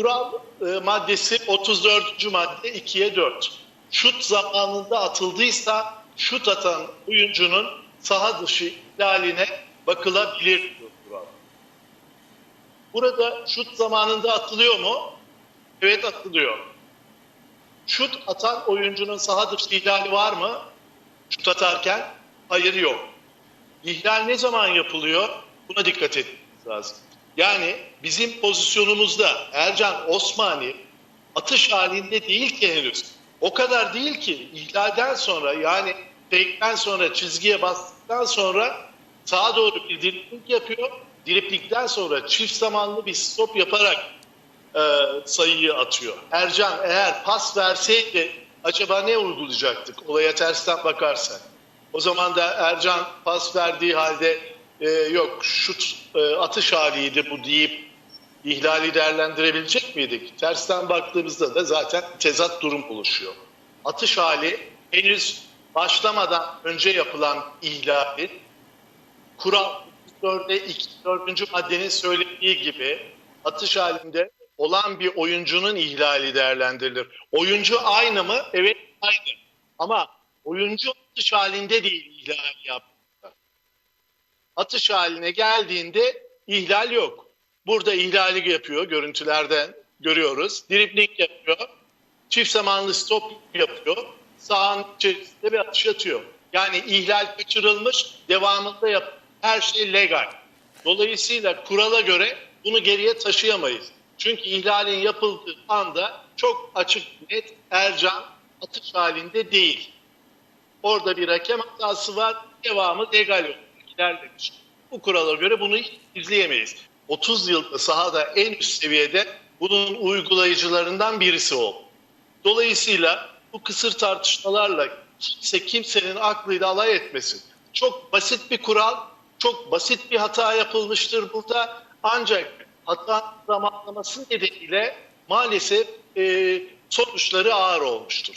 Kural e, maddesi 34. madde 2'ye 4. Şut zamanında atıldıysa şut atan oyuncunun saha dışı ihlaline bakılabilir diyor kural. Burada şut zamanında atılıyor mu? Evet atılıyor. Şut atan oyuncunun saha dışı ihlali var mı? Şut atarken hayır yok. İhlal ne zaman yapılıyor? Buna dikkat etmemiz lazım. Yani bizim pozisyonumuzda Ercan Osmani atış halinde değil ki henüz. O kadar değil ki ihlalden sonra yani fake'den sonra çizgiye bastıktan sonra sağa doğru bir dripling yapıyor. Driplingden sonra çift zamanlı bir stop yaparak e, sayıyı atıyor. Ercan eğer pas verseydi acaba ne uygulayacaktık olaya tersten bakarsak? O zaman da Ercan pas verdiği halde e, yok şut e, atış haliydi bu deyip ihlali değerlendirebilecek miydik? Tersten baktığımızda da zaten tezat durum oluşuyor. Atış hali henüz başlamadan önce yapılan ihlali kural 4'e 2, 4. maddenin söylediği gibi atış halinde olan bir oyuncunun ihlali değerlendirilir. Oyuncu aynı mı? Evet aynı. Ama oyuncu atış halinde değil ihlal yaptı. Atış haline geldiğinde ihlal yok. Burada ihlali yapıyor. Görüntülerden görüyoruz. Dribling yapıyor. Çift zamanlı stop yapıyor. Sahanın içerisinde bir atış atıyor. Yani ihlal kaçırılmış, devamında yap. Her şey legal. Dolayısıyla kurala göre bunu geriye taşıyamayız. Çünkü ihlalin yapıldığı anda çok açık net Ercan atış halinde değil. Orada bir hakem hatası var. Devamı legal olarak ilerlemiş. Bu kurala göre bunu izleyemeyiz. 30 yılda sahada en üst seviyede bunun uygulayıcılarından birisi o. Dolayısıyla bu kısır tartışmalarla kimse kimsenin aklıyla alay etmesin. Çok basit bir kural, çok basit bir hata yapılmıştır burada. Ancak hata zamanlaması nedeniyle maalesef e, sonuçları ağır olmuştur.